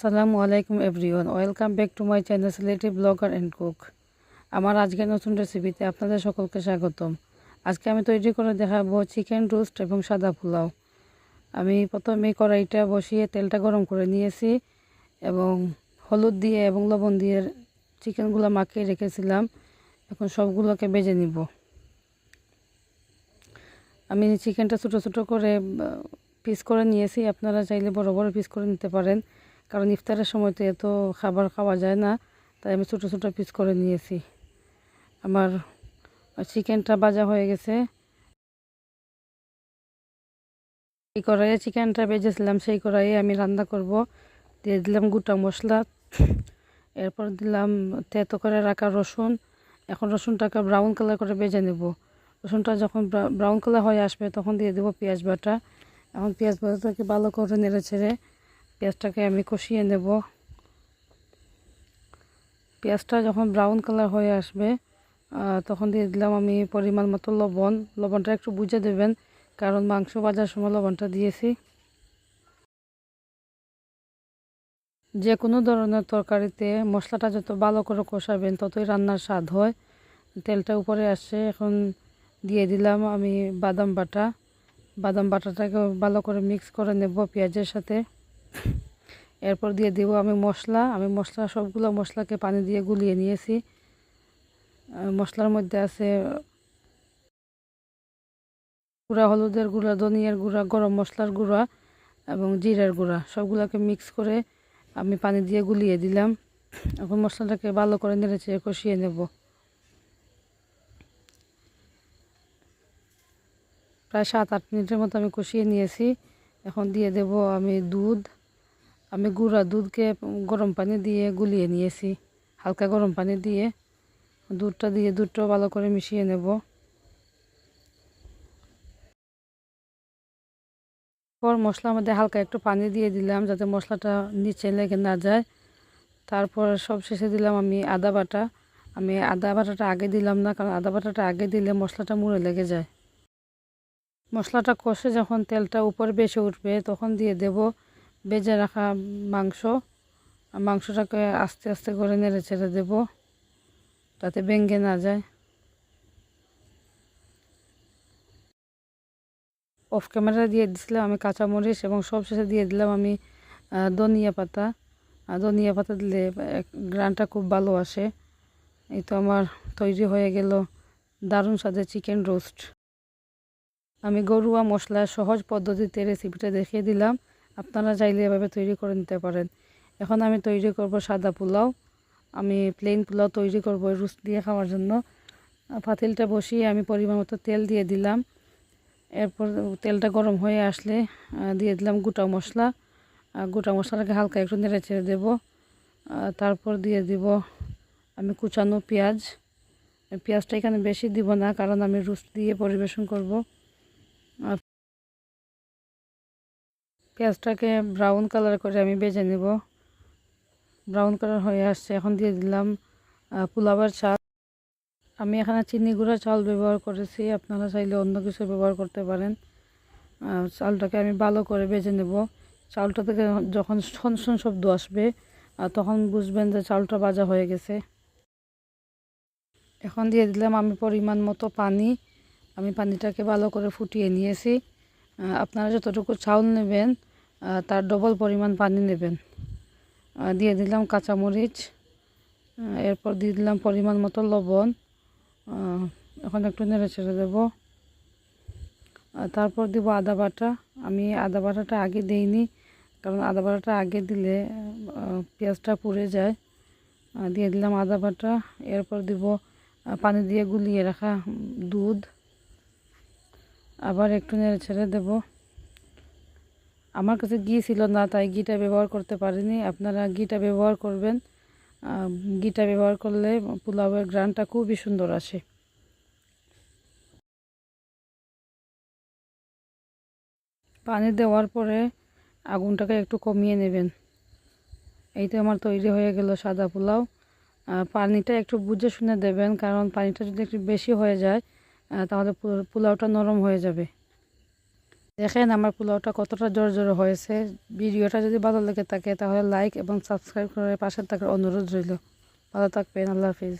আসসালামু আলাইকুম everyone. Welcome back to my channel Sylheti blogger and cook. আমার আজকের নতুন রেসিপিতে আপনাদের সকলকে স্বাগতম। আজকে আমি তৈরি করে দেখাবো চিকেন রোস্ট এবং সাদা পোলাও। আমি প্রথমে কড়াইটা বসিয়ে তেলটা গরম করে নিয়েছি এবং হলুদ দিয়ে এবং লবণ দিয়ে চিকেনগুলো মাখিয়ে রেখেছিলাম। এখন সবগুলোকে বেজে নিব। আমি চিকেনটা ছোটো ছোটো করে পিস করে নিয়েছি। আপনারা চাইলে বড় বড় পিস করে নিতে পারেন। কারণ ইফতারের সময় তো এত খাবার খাওয়া যায় না, তাই আমি ছোটো ছোটো পিস করে নিয়েছি। আমার চিকেনটা ভাজা হয়ে গেছে। এই কড়াইয়ে চিকেনটা ভেজেছিলাম, সেই কড়াইয়ে আমি রান্না করব। দিয়ে দিলাম গোটা মশলা। এরপর দিলাম তেতো করে রাখা রসুন। এখন রসুনটাকে ব্রাউন কালার করে ভেজে নেব। রসুনটা যখন ব্রাউন কালার হয়ে আসবে, তখন দিয়ে দেবো পেঁয়াজ বাটা। এখন পেঁয়াজ বাটাটাকে ভালো করে নেড়ে ছেড়ে পেঁয়াজটাকে আমি কষিয়ে নেব। পেঁয়াজটা যখন ব্রাউন কালার হয়ে আসবে তখন দিয়ে দিলাম আমি পরিমাণ মতো লবণ। লবণটা একটু বুঝে দেবেন, কারণ মাংস ভাজার সময় লবণটা দিয়েছি। যে কোনো ধরনের তরকারিতে মশলাটা যত ভালো করে কষাবেন, ততই রান্নার স্বাদ হয়। তেলটা উপরে আসছে, এখন দিয়ে দিলাম আমি বাদাম বাটা। বাদাম বাটাটাকে ভালো করে মিক্স করে নেব পেঁয়াজের সাথে। এরপর দিয়ে দেবো আমি মশলা। আমি মশলা, সবগুলো মশলাকে পানি দিয়ে গুলিয়ে নিয়েছি। মশলার মধ্যে আছে গুঁড়া, হলুদের গুঁড়া, ধনিয়ার গুঁড়া, গরম মশলার গুঁড়া এবং জিরার গুঁড়া। সবগুলোকে মিক্স করে আমি পানি দিয়ে গুলিয়ে দিলাম। এখন মশলাটাকে ভালো করে নেড়েছে কষিয়ে নেব। প্রায় সাত আট মিনিটের মতো আমি কষিয়ে নিয়েছি। এখন দিয়ে দেব আমি দুধ। আমি গুঁড়া দুধকে গরম পানি দিয়ে গুলিয়ে নিয়েছি, হালকা গরম পানি দিয়ে। দুধটা দিয়ে দুধটাও ভালো করে মিশিয়ে নেব। পর মশলার মধ্যে হালকা একটু পানি দিয়ে দিলাম যাতে মশলাটা নিচে লেগে না যায়। তারপর সব শেষে দিলাম আমি আদা বাটা। আমি আদা বাটাটা আগে দিলাম না, কারণ আদা বাটাটা আগে দিলে মশলাটা মুড়ে লেগে যায়। মশলাটা কষে যখন তেলটা উপরে বেশি উঠবে, তখন দিয়ে দেব বেজে রাখা মাংস। মাংসটাকে আস্তে আস্তে করে নেড়ে ছেড়ে দেবো তাতে ভেঙে না যায়। অফ ক্যামেরা দিয়ে দিছিলাম আমি কাঁচামরিচ এবং সব শেষে দিয়ে দিলাম আমি ধনিয়া পাতা। ধনিয়া পাতা দিলে গ্রানটা খুব ভালো আসে। এই তো আমার তৈরি হয়ে গেল দারুণ স্বাদের চিকেন রোস্ট। আমি গরুয়া মশলার সহজ পদ্ধতিতে রেসিপিটা দেখিয়ে দিলাম। আপনারা চাইলে এভাবে তৈরি করে নিতে পারেন। এখন আমি তৈরি করব সাদা পোলাও। আমি প্লেন পোলাও তৈরি করব রুস দিয়ে খাওয়ার জন্য। পাতিলটা বসিয়ে আমি পরিমাণ মতো তেল দিয়ে দিলাম। এরপর তেলটা গরম হয়ে আসলে দিয়ে দিলাম গোটা মশলা। গোটা মশলাটাকে হালকা একটু নেড়ে ছেড়ে দেবো। তারপর দিয়ে দিব আমি কুচানো পেঁয়াজ। পেঁয়াজটা এখানে বেশি দিব না, কারণ আমি রুস দিয়ে পরিবেশন করব। পেঁয়াজটাকে ব্রাউন কালার করে আমি বেজে নেব। ব্রাউন কালার হয়ে আসছে, এখন দিয়ে দিলাম পোলাওয়ের চাল আমি এখানে চিনি গুঁড়া চাল ব্যবহার করেছি, আপনারা চাইলে অন্য কিছু ব্যবহার করতে পারেন। চালটাকে আমি ভালো করে বেজে নেব। চালটা থেকে যখন শন শন শব্দ আসবে তখন বুঝবেন যে চালটা ভাজা হয়ে গেছে। এখন দিয়ে দিলাম আমি পরিমাণ মতো পানি। আমি পানিটাকে ভালো করে ফুটিয়ে নিয়েছি। আপনারা যতটুকু চাউল নেবেন তার ডবল পরিমাণ পানি নেবেন। দিয়ে দিলাম কাঁচামরিচ এরপর দিয়ে দিলাম পরিমাণ মতো লবণ। এখন একটু নেড়ে ছেড়ে দেবো। তারপর দিব আদা বাটা। আমি আদা বাটাটা আগে দিইনি, কারণ আদা বাটাটা আগে দিলে পেঁয়াজটা পুড়ে যায়। দিয়ে দিলাম আদা বাটা। এরপর দিব পানি দিয়ে গুলিয়ে রাখা দুধ। আবার একটু নেড়ে ছেড়ে দেবো। আমার কাছে ঘি ছিল না, তাই ঘিটা ব্যবহার করতে পারিনি। আপনারা ঘিটা ব্যবহার করবেন। ঘিটা ব্যবহার করলে পোলাওয়ের গ্রানটা খুবই সুন্দর আসে। পানি দেওয়ার পরে আগুনটাকে একটু কমিয়ে নেবেন। এই তো আমার তৈরি হয়ে গেল সাদা পোলাও। পানিটা একটু বুঝে শুনে দেবেন, কারণ পানিটা যদি একটু বেশি হয়ে যায় তাহলে পোলাওটা নরম হয়ে যাবে। দেখেন আমার পোলাওটা কতটা জোর জোর হয়েছে। ভিডিওটা যদি ভালো লেগে থাকে, তাহলে লাইক এবং সাবস্ক্রাইব করে পাশে থাকার অনুরোধ রইল। ভালো থাকবেন, আল্লাহ হাফিজ।